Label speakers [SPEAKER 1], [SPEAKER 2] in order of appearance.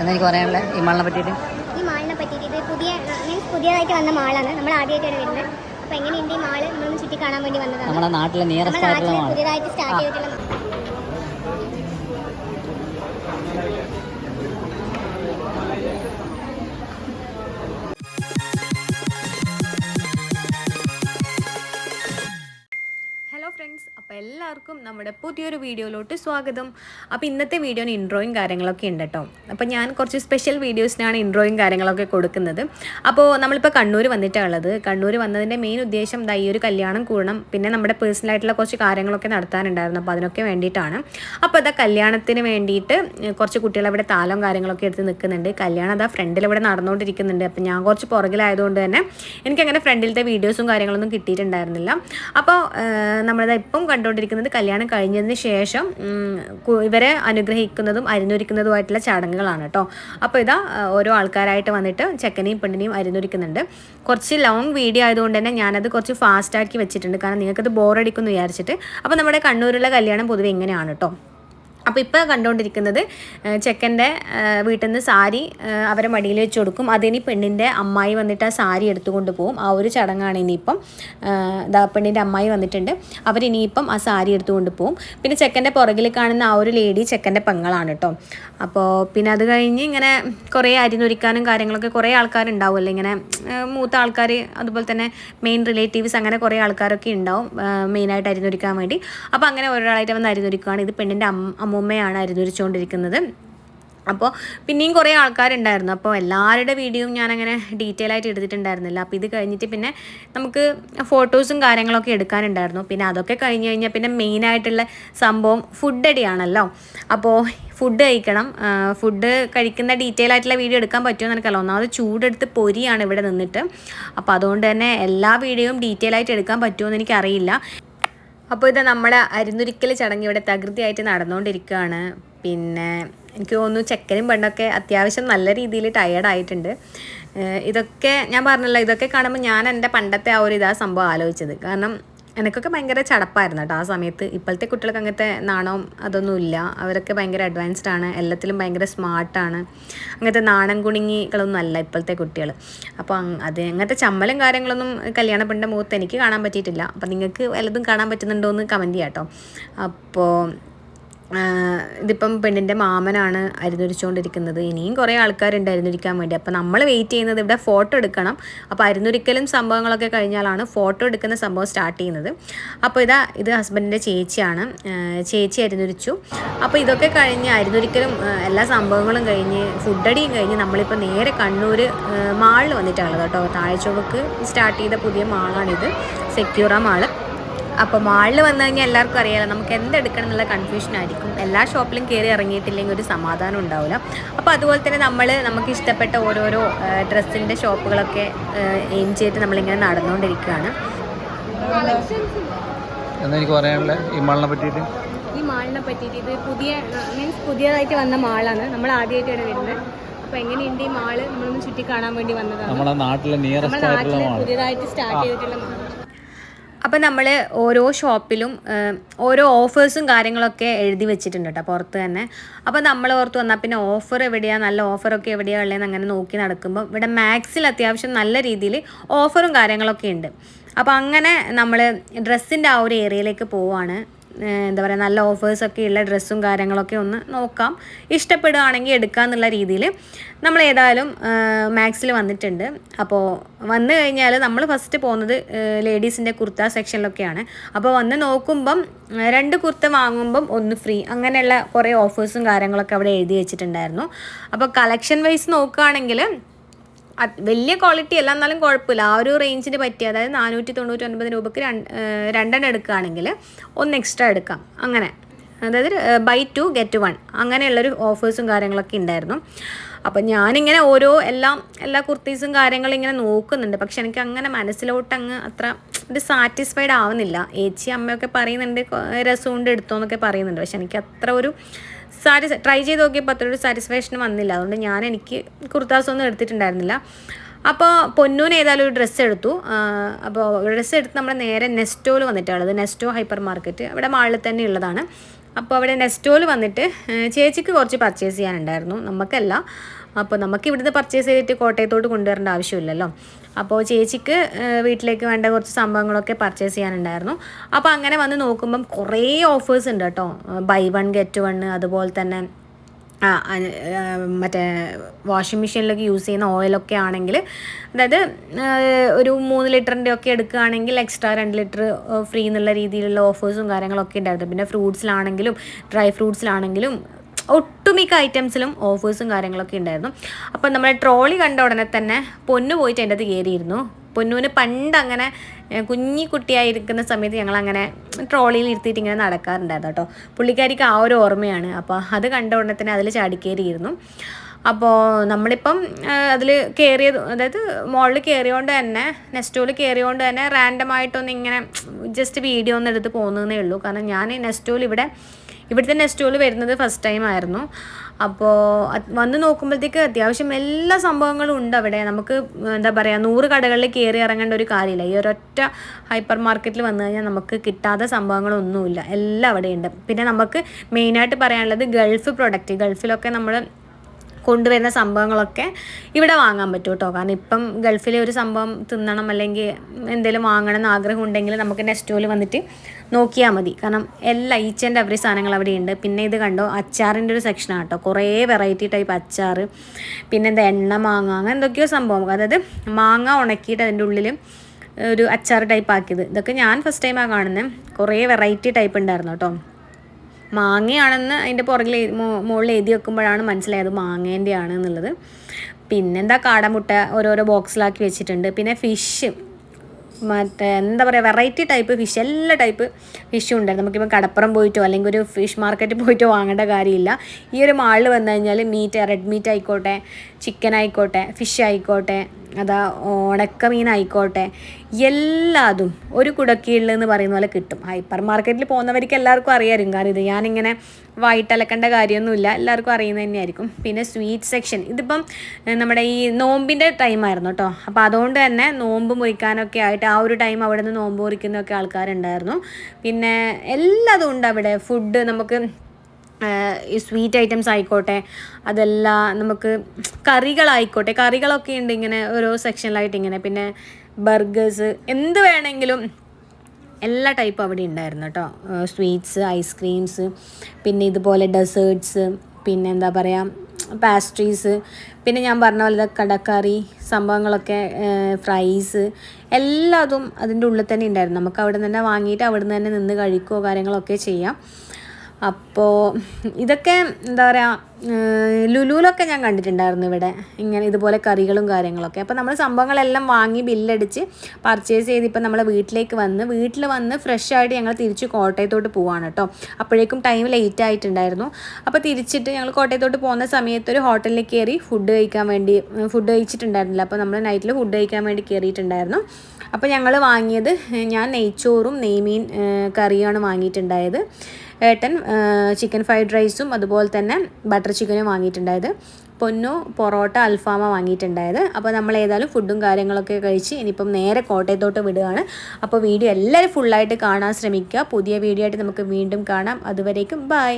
[SPEAKER 1] എന്താ പറയാനുള്ള? ഈ മാളിനെ പറ്റിയിട്ട്.
[SPEAKER 2] ഈ മാളിനെ പറ്റിയിട്ട് ഇത് പുതിയ മീൻസ് പുതിയതായിട്ട് വന്ന മാളാണ്. നമ്മൾ ആദ്യമായിട്ടാണ് വരുന്നത്. അപ്പോൾ എങ്ങനെയുണ്ട് ഈ മാൾ? നമ്മളൊന്ന് ചുറ്റി കാണാൻ വേണ്ടി വന്നതാണ്.
[SPEAKER 1] നമ്മുടെ നാട്ടിലെ നിയറസ്റ്റ് ആയിട്ടുള്ള മാൾ
[SPEAKER 2] പുതിയതായിട്ട് സ്റ്റാർട്ട്. ചെയ്തിട്ടുള്ള
[SPEAKER 3] എല്ലാവർക്കും നമ്മുടെ പുതിയൊരു വീഡിയോയിലോട്ട് സ്വാഗതം. അപ്പോൾ ഇന്നത്തെ വീഡിയോന് ഇൻട്രോയും കാര്യങ്ങളൊക്കെ ഉണ്ട് കേട്ടോ അപ്പോൾ ഞാൻ കുറച്ച് സ്പെഷ്യൽ വീഡിയോസിനാണ് ഇൻട്രോയും കാര്യങ്ങളൊക്കെ കൊടുക്കുന്നത്. അപ്പോൾ നമ്മളിപ്പോൾ കണ്ണൂർ വന്നിട്ടാണ് ഉള്ളത്. കണ്ണൂർ വന്നതിന്റെ മെയിൻ ഉദ്ദേശം ദാ ഈ ഒരു കല്യാണം കൂടണം. പിന്നെ നമ്മുടെ പേഴ്സണൽ ആയിട്ടുള്ള കുറച്ച് കാര്യങ്ങളൊക്കെ നടത്താനുണ്ടായിരുന്നു. അപ്പോൾ അതിനൊക്കെ വേണ്ടിയിട്ടാണ്. അപ്പോൾ അതാ കല്യാണത്തിന് വേണ്ടിയിട്ട് കുറച്ച് കുട്ടികൾ അവിടെ താലം കാര്യങ്ങളൊക്കെ എടുത്ത് നിൽക്കുന്നുണ്ട്. കല്യാണം അതാ ഫ്രണ്ടിൽ ഇവിടെ നടന്നുകൊണ്ടിരിക്കുന്നുണ്ട് അപ്പോൾ ഞാൻ കുറച്ച് പുറകിലായതുകൊണ്ട് തന്നെ എനിക്കങ്ങനെ ഫ്രണ്ടിലത്തെ വീഡിയോസും കാര്യങ്ങളൊന്നും കിട്ടിയിട്ടുണ്ടായിരുന്നില്ല. അപ്പോൾ നമ്മളിതാ ഇപ്പം കണ്ടുകൊണ്ടിരിക്കുന്നത് കല്യാണം കഴിഞ്ഞതിന് ശേഷം ഇവരെ അനുഗ്രഹിക്കുന്നതും അരിഞ്ഞൊരുക്കുന്നതുമായിട്ടുള്ള ചടങ്ങുകളാണ് കേട്ടോ അപ്പോൾ ഇതാ ഓരോ ആൾക്കാരായിട്ട് വന്നിട്ട് ചെക്കനെയും പെണ്ണിനെയും അരിഞ്ഞൊരുക്കുന്നുണ്ട് കുറച്ച് ലോങ് വീഡിയോ ആയതുകൊണ്ട് തന്നെ ഞാനത് കുറച്ച് ഫാസ്റ്റാക്കി വെച്ചിട്ടുണ്ട്. കാരണം നിങ്ങൾക്കത് ബോറടിക്കുമെന്ന് വിചാരിച്ചിട്ട്. അപ്പോൾ നമ്മുടെ കണ്ണൂരുള്ള കല്യാണം പൊതുവെ ഇങ്ങനെയാണ് കേട്ടോ അപ്പോൾ ഇപ്പോൾ കണ്ടുകൊണ്ടിരിക്കുന്നത് ചെക്കന്റെ വീട്ടിൽ നിന്ന് സാരി അവരെ മടിയിൽ വെച്ച് കൊടുക്കും. അതിനി പെണ്ണിന്റെ അമ്മായി വന്നിട്ട് ആ സാരി എടുത്തുകൊണ്ട് പോകും ആ ഒരു ചടങ്ങാണ് ഇനിയിപ്പം ഇതാ പെണ്ണിന്റെ അമ്മായി വന്നിട്ടുണ്ട്. അവരിനിയിപ്പം ആ സാരി എടുത്തുകൊണ്ട് പോകും പിന്നെ ചെക്കന്റെ പുറകിൽ കാണുന്ന ആ ഒരു ലേഡി ചെക്കന്റെ പെങ്ങളാണ് കേട്ടോ. അപ്പോൾ പിന്നെ അത് കഴിഞ്ഞ് ഇങ്ങനെ കുറേ അരിനൊരുക്കാനും കാര്യങ്ങളൊക്കെ കുറേ ആൾക്കാരുണ്ടാവുമല്ലോ. ഇങ്ങനെ മൂത്ത ആൾക്കാർ അതുപോലെ തന്നെ മെയിൻ റിലേറ്റീവ്സ് അങ്ങനെ കുറേ ആൾക്കാരൊക്കെ ഉണ്ടാവും മെയിനായിട്ട് അരിനൊരുക്കാൻ വേണ്ടി. അപ്പോൾ അങ്ങനെ ഒരാളായിട്ട് വന്ന് അരിനൊരുക്കുകയാണ് ഇത് പെണ്ണിന്റെ അമ്മ അമ്മൂമ്മയാണ് അരിനൊരിച്ചുകൊണ്ടിരിക്കുന്നത് അപ്പോൾ പിന്നെയും കുറേ ആൾക്കാരുണ്ടായിരുന്നു. അപ്പോൾ എല്ലാവരുടെ വീഡിയോയും ഞാനങ്ങനെ ഡീറ്റെയിൽ ആയിട്ട് എടുത്തിട്ടുണ്ടായിരുന്നില്ല. അപ്പോൾ ഇത് കഴിഞ്ഞിട്ട് പിന്നെ നമുക്ക് ഫോട്ടോസും കാര്യങ്ങളൊക്കെ എടുക്കാനുണ്ടായിരുന്നു. പിന്നെ അതൊക്കെ കഴിഞ്ഞ് കഴിഞ്ഞാൽ പിന്നെ മെയിനായിട്ടുള്ള സംഭവം ഫുഡ് അടിയാണല്ലോ. അപ്പോൾ ഫുഡ് കഴിക്കണം. ഫുഡ് കഴിക്കുന്ന ഡീറ്റെയിൽ ആയിട്ടുള്ള വീഡിയോ എടുക്കാൻ പറ്റുമെന്ന് എനിക്കല്ല ഒന്നാമത് ചൂടെടുത്ത് പൊരിയാണ് ഇവിടെ നിന്നിട്ട്. അപ്പോൾ അതുകൊണ്ട് തന്നെ എല്ലാ വീഡിയോയും ഡീറ്റെയിൽ ആയിട്ട് എടുക്കാൻ പറ്റുമോ പറ്റുമെന്ന് എനിക്കറിയില്ല. അപ്പോൾ ഇത് നമ്മുടെ അരുന്നൊരിക്കൽ ചടങ്ങ് ഇവിടെ തകൃതിയായിട്ട് നടന്നുകൊണ്ടിരിക്കുകയാണ്. പിന്നെ എനിക്ക് തോന്നുന്നു ചെക്കനും പെണ്ണൊക്കെ അത്യാവശ്യം നല്ല രീതിയിൽ ടയേർഡായിട്ടുണ്ട് ഇതൊക്കെ ഞാൻ പറഞ്ഞല്ലോ ഇതൊക്കെ കാണുമ്പോൾ ഞാൻ എന്റെ പണ്ടത്തെ ആ ഒരു ഇതാ സംഭവം ആലോചിച്ചത്. കാരണം എനിക്കൊക്കെ ഭയങ്കര ചടപ്പായിരുന്നു കേട്ടോ ആ സമയത്ത്. ഇപ്പോഴത്തെ കുട്ടികൾക്ക് അങ്ങനത്തെ നാണവും അതൊന്നും ഇല്ല. അവരൊക്കെ ഭയങ്കര അഡ്വാൻസ്ഡ് ആണ്. എല്ലാത്തിലും ഭയങ്കര സ്മാർട്ടാണ് അങ്ങനത്തെ നാണം കുണുങ്ങികളൊന്നും അല്ല ഇപ്പോഴത്തെ കുട്ടികൾ അപ്പോൾ അത് അങ്ങനത്തെ ചമ്മലും കാര്യങ്ങളൊന്നും കല്യാണ പെണ്ണിന്റെ മുഖത്ത് എനിക്ക് കാണാൻ പറ്റിയിട്ടില്ല. അപ്പോൾ നിങ്ങൾക്ക് വല്ലതും കാണാൻ പറ്റുന്നുണ്ടോ എന്ന് കമന്റ് ചെയ്യാം കേട്ടോ അപ്പോൾ ഇതിപ്പം പെണ്ണിന്റെ മാമനാണ് അരിഞ്ഞൊരിച്ചുകൊണ്ടിരിക്കുന്നത് ഇനിയും കുറേ ആൾക്കാരുണ്ട് അരിഞ്ഞൊരിക്കാൻ വേണ്ടി. അപ്പോൾ നമ്മൾ വെയിറ്റ് ചെയ്യുന്നത് ഇവിടെ ഫോട്ടോ എടുക്കണം. അപ്പോൾ അരിഞ്ഞൊരിക്കലും സംഭവങ്ങളൊക്കെ കഴിഞ്ഞാലാണ് ഫോട്ടോ എടുക്കുന്ന സംഭവം സ്റ്റാർട്ട് ചെയ്യുന്നത്. അപ്പോൾ ഇതാ ഇത് ഹസ്ബൻഡിന്റെ ചേച്ചിയാണ്. ചേച്ചി അരിഞ്ഞൊരിച്ചു അപ്പോൾ ഇതൊക്കെ കഴിഞ്ഞ് അരിഞ്ഞൊരിക്കലും എല്ലാ സംഭവങ്ങളും കഴിഞ്ഞ് ഫുഡടിയും കഴിഞ്ഞ് നമ്മളിപ്പോൾ നേരെ കണ്ണൂർ മാളിൽ വന്നിട്ടാണ് കേട്ടോ. താഴ്ചവക്ക് സ്റ്റാർട്ട് ചെയ്ത പുതിയ മാളാണിത് സെക്യൂറ മാൾ അപ്പോൾ മാളിൽ വന്നു കഴിഞ്ഞാൽ എല്ലാവർക്കും അറിയാലോ നമുക്ക് എന്തെടുക്കണം എന്നുള്ള കൺഫ്യൂഷൻ ആയിരിക്കും. എല്ലാ ഷോപ്പിലും കയറി ഇറങ്ങിയിട്ടില്ലെങ്കിൽ ഒരു സമാധാനം ഉണ്ടാവില്ല അപ്പോൾ അതുപോലെ തന്നെ നമ്മൾ നമുക്ക് ഇഷ്ടപ്പെട്ട ഓരോരോ ഡ്രസ്സിന്റെ ഷോപ്പുകളൊക്കെ എയിം ചെയ്തിട്ട് നമ്മളിങ്ങനെ നടന്നുകൊണ്ടിരിക്കുകയാണ്.
[SPEAKER 1] എനിക്ക് പറയാനുള്ളത് ഈ മാളിനെ പറ്റിയിട്ട്?
[SPEAKER 3] ഈ മാളിനെ പറ്റിയിട്ട് ഇത് പുതിയ മീൻസ് പുതിയതായിട്ട് വന്ന മാളാണ്. നമ്മൾ ആദ്യമായിട്ടാണ് വരുന്നത്. അപ്പൊ എങ്ങനെയുണ്ട് ഈ മാൾ? നമ്മളൊന്ന് ചുറ്റി കാണാൻ വേണ്ടി വന്നതാണ്.
[SPEAKER 1] നമ്മുടെ നാട്ടിലെ നിയറസ്റ്റ് ആയിട്ടുള്ള മാൾ
[SPEAKER 3] പുതിയതായിട്ട് സ്റ്റാർട്ട് ചെയ്തിട്ടുള്ള അപ്പം നമ്മൾ ഓരോ ഷോപ്പിലും ഓരോ ഓഫേഴ്സും കാര്യങ്ങളൊക്കെ എഴുതി വെച്ചിട്ടുണ്ട് കേട്ടോ പുറത്ത് തന്നെ. അപ്പോൾ നമ്മൾ ഓർത്ത് വന്നാൽ പിന്നെ ഓഫർ എവിടെയാണ് നല്ല ഓഫറൊക്കെ എവിടെയാണ് ഉള്ളതെന്ന് അങ്ങനെ നോക്കി നടക്കുമ്പോൾ ഇവിടെ മാക്സിൽ അത്യാവശ്യം നല്ല രീതിയിൽ ഓഫറും കാര്യങ്ങളൊക്കെ ഉണ്ട്. അപ്പോൾ അങ്ങനെ നമ്മൾ ഡ്രസ്സിന്റെ ആ ഒരു ഏരിയയിലേക്ക് ഏഹ് എന്താ പറയുക നല്ല ഓഫേഴ്സൊക്കെ ഉള്ള ഡ്രസ്സും കാര്യങ്ങളൊക്കെ ഒന്ന് നോക്കാം. ഇഷ്ടപ്പെടുകയാണെങ്കിൽ എടുക്കാമെന്നുള്ള രീതിയിൽ നമ്മൾ ഏതായാലും മാക്സിൽ വന്നിട്ടുണ്ട്. അപ്പോൾ വന്നു കഴിഞ്ഞാൽ നമ്മൾ ഫസ്റ്റ് പോകുന്നത് ലേഡീസിന്റെ കുർത്ത സെക്ഷനിലൊക്കെയാണ് അപ്പോൾ വന്ന് നോക്കുമ്പം രണ്ട് കുർത്ത വാങ്ങുമ്പം ഒന്ന് ഫ്രീ അങ്ങനെയുള്ള കുറേ ഓഫേഴ്സും കാര്യങ്ങളൊക്കെ അവിടെ എഴുതി വെച്ചിട്ടുണ്ടായിരുന്നു. അപ്പോൾ കളക്ഷൻ വൈസ് നോക്കുകയാണെങ്കിൽ വലിയ ക്വാളിറ്റി അല്ല എന്നാലും കുഴപ്പമില്ല. ആ ഒരു റേഞ്ചിന് പറ്റിയ അതായത് നാനൂറ്റി തൊണ്ണൂറ്റി ഒൻപത് രൂപയ്ക്ക് രണ്ട് രണ്ടെണ്ണം എടുക്കുകയാണെങ്കിൽ ഒന്ന് എക്സ്ട്രാ എടുക്കാം. അങ്ങനെ. അതായത് ബൈ ടു ഗെറ്റ് വൺ അങ്ങനെയുള്ളൊരു ഓഫേഴ്സും കാര്യങ്ങളൊക്കെ ഉണ്ടായിരുന്നു. അപ്പം ഞാനിങ്ങനെ ഓരോ എല്ലാം എല്ലാ കുർത്തീസും കാര്യങ്ങളും ഇങ്ങനെ നോക്കുന്നുണ്ട്. പക്ഷെ എനിക്ക് അങ്ങനെ മനസ്സിലോട്ട് അങ്ങ് അത്ര ഒരു സാറ്റിസ്ഫൈഡ് ആവുന്നില്ല. ഏച്ചി അമ്മയൊക്കെ പറയുന്നുണ്ട് രസമുണ്ട് എടുത്തോന്നൊക്കെ പറയുന്നുണ്ട്. പക്ഷെ എനിക്ക് അത്ര ഒരു സാറ്റിസ് ട്രൈ ചെയ്ത് നോക്കിയപ്പോൾ അത്ര ഒരു സാറ്റിസ്ഫാക്ഷൻ വന്നില്ല. അതുകൊണ്ട് ഞാൻ എനിക്ക് കുർത്താസ് ഒന്നും എടുത്തിട്ടുണ്ടായിരുന്നില്ല. അപ്പോൾ പൊന്നൂൻ ഏതായാലും ഒരു ഡ്രസ്സ് എടുത്തു. അപ്പോൾ ഡ്രസ്സ് എടുത്ത് നമ്മൾ നേരെ നെസ്റ്റോയിൽ വന്നിട്ടുള്ളത് നെസ്റ്റോ ഹൈപ്പർ മാർക്കറ്റ് അവിടെ മാളിൽ തന്നെ ഉള്ളതാണ്. അപ്പോൾ അവിടെ നെസ്റ്റോയിൽ വന്നിട്ട് ചേച്ചിക്ക് കുറച്ച് പർച്ചേസ് ചെയ്യാനുണ്ടായിരുന്നു. നമുക്കല്ല. അപ്പോൾ നമുക്ക് ഇവിടുന്ന് പർച്ചേസ് ചെയ്തിട്ട് കോട്ടയത്തോട്ട് കൊണ്ടുവരേണ്ട ആവശ്യമില്ലല്ലോ. അപ്പോൾ ചേച്ചിക്ക് വീട്ടിലേക്ക് വേണ്ട കുറച്ച് സംഭവങ്ങളൊക്കെ പർച്ചേസ് ചെയ്യാനുണ്ടായിരുന്നു. അപ്പോൾ അങ്ങനെ വന്ന് നോക്കുമ്പം കുറേ ഓഫേഴ്സ് ഉണ്ട് കേട്ടോ. ബൈ വൺ ഗെറ്റ് വൺ അതുപോലെ തന്നെ ആ, മറ്റേ വാഷിംഗ് മെഷീനിലൊക്കെ യൂസ് ചെയ്യുന്ന ഓയിലൊക്കെ ആണെങ്കിൽ അതായത് ഒരു മൂന്ന് ലിറ്ററിന്റെ ഒക്കെ എടുക്കുകയാണെങ്കിൽ എക്സ്ട്രാ രണ്ട് ലിറ്റർ ഫ്രീ എന്നുള്ള രീതിയിലുള്ള ഓഫേഴ്സും കാര്യങ്ങളൊക്കെ ഉണ്ടായിരുന്നു. പിന്നെ ഫ്രൂട്ട്സിലാണെങ്കിലും ഡ്രൈ ഫ്രൂട്ട്സിലാണെങ്കിലും ഒട്ടുമിക്ക ഐറ്റംസിലും ഓഫേഴ്സും കാര്യങ്ങളൊക്കെ ഉണ്ടായിരുന്നു. അപ്പം നമ്മുടെ ട്രോളി കണ്ട ഉടനെ തന്നെ പൊന്നു പോയിട്ട് എന്റെ അത് കയറിയിരുന്നു. പൊന്നുവിന് പണ്ട് അങ്ങനെ കുഞ്ഞി കുട്ടിയായിരിക്കുന്ന സമയത്ത് ഞങ്ങൾ അങ്ങനെ ട്രോളിയിൽ ഇരുത്തിയിട്ട് ഇങ്ങനെ നടക്കാറുണ്ടായിരുന്നു കേട്ടോ. പുള്ളിക്കാരിക്ക് ആ ഒരു ഓർമ്മയാണ്. അപ്പോൾ അത് കണ്ട ഉടനെ തന്നെ അതിൽ ചാടിക്കേറിയിരുന്നു. അപ്പോൾ നമ്മളിപ്പം അതിൽ കയറിയത് അതായത് മോളിൽ കയറിയോണ്ട് തന്നെ നെസ്റ്റോയിൽ കയറിയോണ്ട് തന്നെ റാൻഡമായിട്ടൊന്ന് ഇങ്ങനെ ജസ്റ്റ് വീഡിയോ ഒന്ന് എടുത്ത് പോകുന്നതേ ഉള്ളൂ. കാരണം ഞാൻ നെസ്റ്റോയിൽ ഇവിടെ ഇവിടുത്തെ നെസ്റ്റോയിൽ വരുന്നത് ഫസ്റ്റ് ടൈം ആയിരുന്നു. അപ്പോൾ വന്ന് നോക്കുമ്പോഴത്തേക്ക് അത്യാവശ്യം എല്ലാ സംഭവങ്ങളും ഉണ്ട് അവിടെ. നമുക്ക് എന്താ പറയുക നൂറ് കടകളിൽ കയറി ഇറങ്ങേണ്ട ഒരു കാര്യമില്ല. ഈ ഒരൊറ്റ ഹൈപ്പർ മാർക്കറ്റിൽ വന്നു കഴിഞ്ഞാൽ നമുക്ക് കിട്ടാത്ത സംഭവങ്ങളൊന്നുമില്ല. എല്ലാം അവിടെയുണ്ട് പിന്നെ നമുക്ക് മെയിനായിട്ട് പറയാനുള്ളത് ഗൾഫ് പ്രൊഡക്റ്റ് ഗൾഫിലൊക്കെ നമ്മൾ കൊണ്ടുവരുന്ന സംഭവങ്ങളൊക്കെ ഇവിടെ വാങ്ങാൻ പറ്റും കേട്ടോ കാരണം ഇപ്പം ഗൾഫിലെ ഒരു സംഭവം തിന്നണം അല്ലെങ്കിൽ എന്തെങ്കിലും വാങ്ങണം എന്ന് ആഗ്രഹം ഉണ്ടെങ്കിൽ നമുക്ക് നെസ്റ്റോയിൽ വന്നിട്ട് നോക്കിയാൽ മതി. കാരണം എല്ലാ ഈച്ച് ആൻഡ് എവറി സാധനങ്ങൾ അവിടെ ഉണ്ട് പിന്നെ ഇത് കണ്ടോ? അച്ചാറിന്റെ ഒരു സെക്ഷനാണ് കേട്ടോ കുറേ വെറൈറ്റി ടൈപ്പ് അച്ചാർ പിന്നെ എന്താ എണ്ണ മാങ്ങ അങ്ങനെ എന്തൊക്കെയോ സംഭവം അതായത് മാങ്ങ ഉണക്കിയിട്ട് അതിന്റെ ഉള്ളിൽ ഒരു അച്ചാർ ടൈപ്പ് ആക്കിയത്. ഇതൊക്കെ ഞാൻ ഫസ്റ്റ് ടൈമാണ് കാണുന്നത് കുറേ വെറൈറ്റി ടൈപ്പ് ഉണ്ടായിരുന്നു കേട്ടോ മാങ്ങയാണെന്ന് അതിന്റെ പുറകിൽ മുകളിൽ എഴുതി വെക്കുമ്പോഴാണ് മനസ്സിലായത് മാങ്ങേന്റെ ആണ് എന്നുള്ളത്. പിന്നെന്താ കാടമുട്ട ഓരോരോ ബോക്സിലാക്കി വെച്ചിട്ടുണ്ട്. പിന്നെ ഫിഷ് മറ്റേ എന്താ പറയുക വെറൈറ്റി ടൈപ്പ് ഫിഷ് എല്ലാ ടൈപ്പ് ഫിഷും ഉണ്ടായിരുന്നു. നമുക്കിപ്പോൾ കടപ്പുറം പോയിട്ടോ അല്ലെങ്കിൽ ഒരു ഫിഷ് മാർക്കറ്റിൽ പോയിട്ടോ വാങ്ങേണ്ട കാര്യമില്ല. ഈ ഒരു മാളിൽ വന്നു കഴിഞ്ഞാൽ മീറ്റ് റെഡ് മീറ്റ് ആയിക്കോട്ടെ ചിക്കൻ ആയിക്കോട്ടെ ഫിഷ് ആയിക്കോട്ടെ അതാ ഉണക്ക മീനായിക്കോട്ടെ എല്ലാതും ഒരു കുടക്കീഴിൽ എന്ന് പറയുന്ന പോലെ കിട്ടും. ഹൈപ്പർ മാർക്കറ്റിൽ പോകുന്നവർക്ക് എല്ലാവർക്കും അറിയാമായിരിക്കും. കാരണം ഇത് ഞാനിങ്ങനെ വൈറ്റലക്കേണ്ട കാര്യമൊന്നുമില്ല. എല്ലാവർക്കും അറിയുന്നത് തന്നെയായിരിക്കും. പിന്നെ സ്വീറ്റ് സെക്ഷൻ. ഇതിപ്പം നമ്മുടെ ഈ നോമ്പിന്റെ ടൈമായിരുന്നു കേട്ടോ അപ്പോൾ അതുകൊണ്ട് തന്നെ നോമ്പ് മുറിക്കാനൊക്കെ ആയിട്ട് ആ ഒരു ടൈം അവിടെ നിന്ന് നോമ്പ് മുറിക്കുന്നൊക്കെ ആൾക്കാരുണ്ടായിരുന്നു. പിന്നെ എല്ലാതും ഉണ്ട് അവിടെ. ഫുഡ് നമുക്ക് ഈ സ്വീറ്റ് ഐറ്റംസ് ആയിക്കോട്ടെ അതെല്ലാം നമുക്ക് കറികളായിക്കോട്ടെ കറികളൊക്കെ ഉണ്ട് ഇങ്ങനെ ഓരോ സെക്ഷനിലായിട്ട് ഇങ്ങനെ. പിന്നെ ബർഗേഴ്സ് എന്ത് വേണമെങ്കിലും എല്ലാ ടൈപ്പും അവിടെ ഉണ്ടായിരുന്നു കേട്ടോ. സ്വീറ്റ്സ് ഐസ്ക്രീംസ് പിന്നെ ഇതുപോലെ ഡെസേർട്ട്സ് പിന്നെ എന്താ പറയുക പാസ്ട്രീസ് പിന്നെ ഞാൻ പറഞ്ഞ പോലെ കടക്കറി സംഭവങ്ങളൊക്കെ ഫ്രൈസ് എല്ലാതും അതിന്റെ ഉള്ളിൽ തന്നെ ഉണ്ടായിരുന്നു. നമുക്ക് അവിടെ നിന്ന് തന്നെ വാങ്ങിയിട്ട് അവിടെ നിന്ന് തന്നെ നിന്ന് കഴിക്കുകയോ കാര്യങ്ങളൊക്കെ ചെയ്യാം. അപ്പോൾ ഇതൊക്കെ എന്താ പറയുക ലുലുവിലൊക്കെ ഞാൻ കണ്ടിട്ടുണ്ടായിരുന്നു ഇവിടെ. ഇങ്ങനെ ഇതുപോലെ കറികളും കാര്യങ്ങളൊക്കെ. അപ്പോൾ നമ്മൾ സംഭവങ്ങളെല്ലാം വാങ്ങി ബില്ലടിച്ച് പർച്ചേസ് ചെയ്ത് നമ്മളെ വീട്ടിലേക്ക് വന്ന് വീട്ടിൽ വന്ന് ഫ്രഷ് ആയിട്ട് ഞങ്ങൾ തിരിച്ച് കോട്ടയത്തോട്ട് പോവാണ് കേട്ടോ. അപ്പോഴേക്കും ടൈം ലേറ്റ് ആയിട്ടുണ്ടായിരുന്നു. അപ്പോൾ തിരിച്ചിട്ട് ഞങ്ങൾ കോട്ടയത്തോട്ട് പോകുന്ന സമയത്ത് ഒരു ഹോട്ടലിൽ കയറി ഫുഡ് കഴിക്കാൻ വേണ്ടി ഫുഡ് കഴിച്ചിട്ടുണ്ടായിരുന്നില്ല. അപ്പോൾ നമ്മൾ നൈറ്റിൽ ഫുഡ് കഴിക്കാൻ വേണ്ടി കയറിയിട്ടുണ്ടായിരുന്നു അപ്പോൾ ഞങ്ങൾ വാങ്ങിയത് ഞാൻ നെയ്ച്ചോറും നെയ്മീൻ കറിയാണ് വാങ്ങിയിട്ടുണ്ടായത്. ഏട്ടൻ ചിക്കൻ ഫ്രൈഡ് റൈസും അതുപോലെ തന്നെ ബട്ടർ ചിക്കനും വാങ്ങിയിട്ടുണ്ടായത്. പൊന്നു പൊറോട്ട അൽഫാമ വാങ്ങിയിട്ടുണ്ടായത്. അപ്പോൾ നമ്മൾ ഏതായാലും ഫുഡും കാര്യങ്ങളൊക്കെ കഴിച്ച് ഇനിയിപ്പം നേരെ കോട്ടയത്തോട്ട് വിടുകയാണ്. അപ്പോൾ വീഡിയോ എല്ലാവരും ഫുള്ളായിട്ട് കാണാൻ ശ്രമിക്കുക. പുതിയ വീഡിയോ ആയിട്ട് നമുക്ക് വീണ്ടും കാണാം. അതുവരേക്കും ബൈ